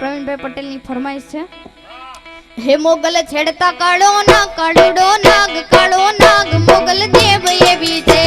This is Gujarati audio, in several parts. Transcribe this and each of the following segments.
પ્રવીણભાઈ પટેલની ફરમાઈશ છે. હે મોગલ છેડતા કાળો નાગ, કાળડો નાગ, કાળો નાગ, મોગલ દેવ એવી છે.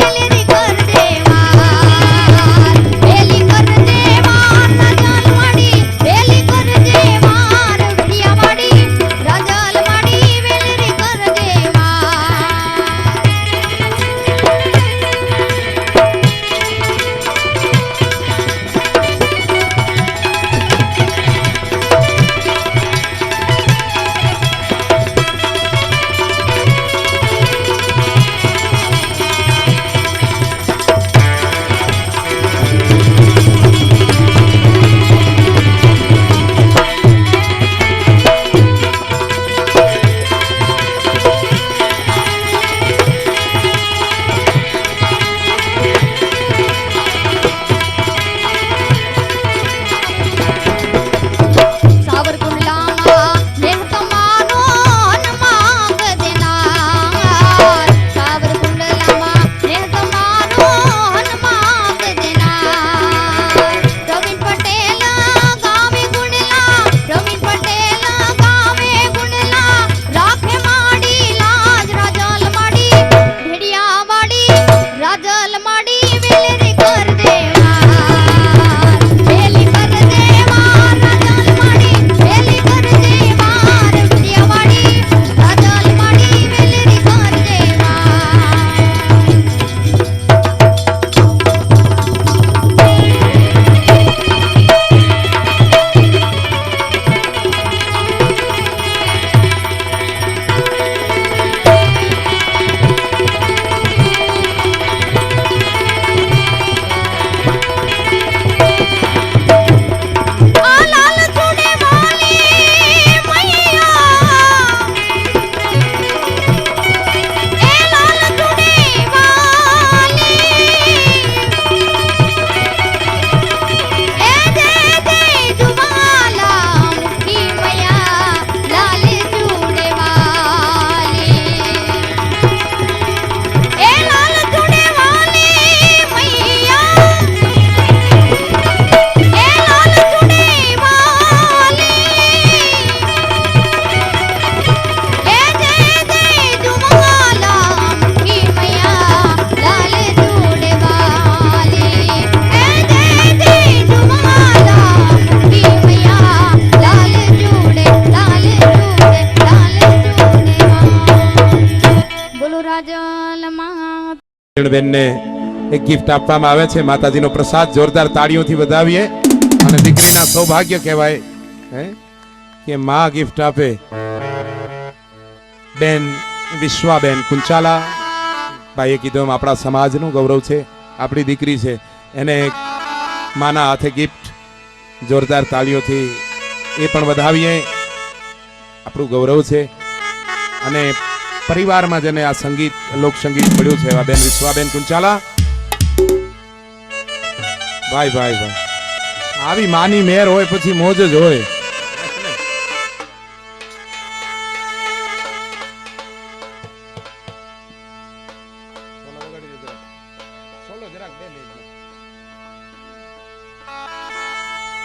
Mini બેનને એક ગિફ્ટ આપવામાં આવે છે. માતાજીનો પ્રસાદ જોરદાર તાળીઓથી વધાવીએ. અને દીકરીના સૌભાગ્ય કહેવાય કે માં ગિફ્ટ આપે. બેન, વિશ્વાબેન કુંચાલા. ભાઈએ કીધું એમ, આપણા સમાજનું ગૌરવ છે, આપણી દીકરી છે. એને માના હાથે ગિફ્ટ જોરદાર તાળીઓથી એ પણ વધાવીએ. આપણું ગૌરવ છે. અને પરિવારમાં જેને આ સંગીત, લોકસંગીત મળ્યું છે એવા બેન વિશ્વાબેન કુંચાલા. ભાઈ ભાઈ ભાઈ. આવી માની મેર હોય પછી મોજ જ હોય.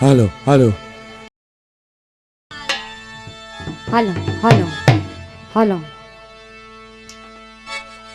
હાલો હાલો. હાલો હાલો હાલો.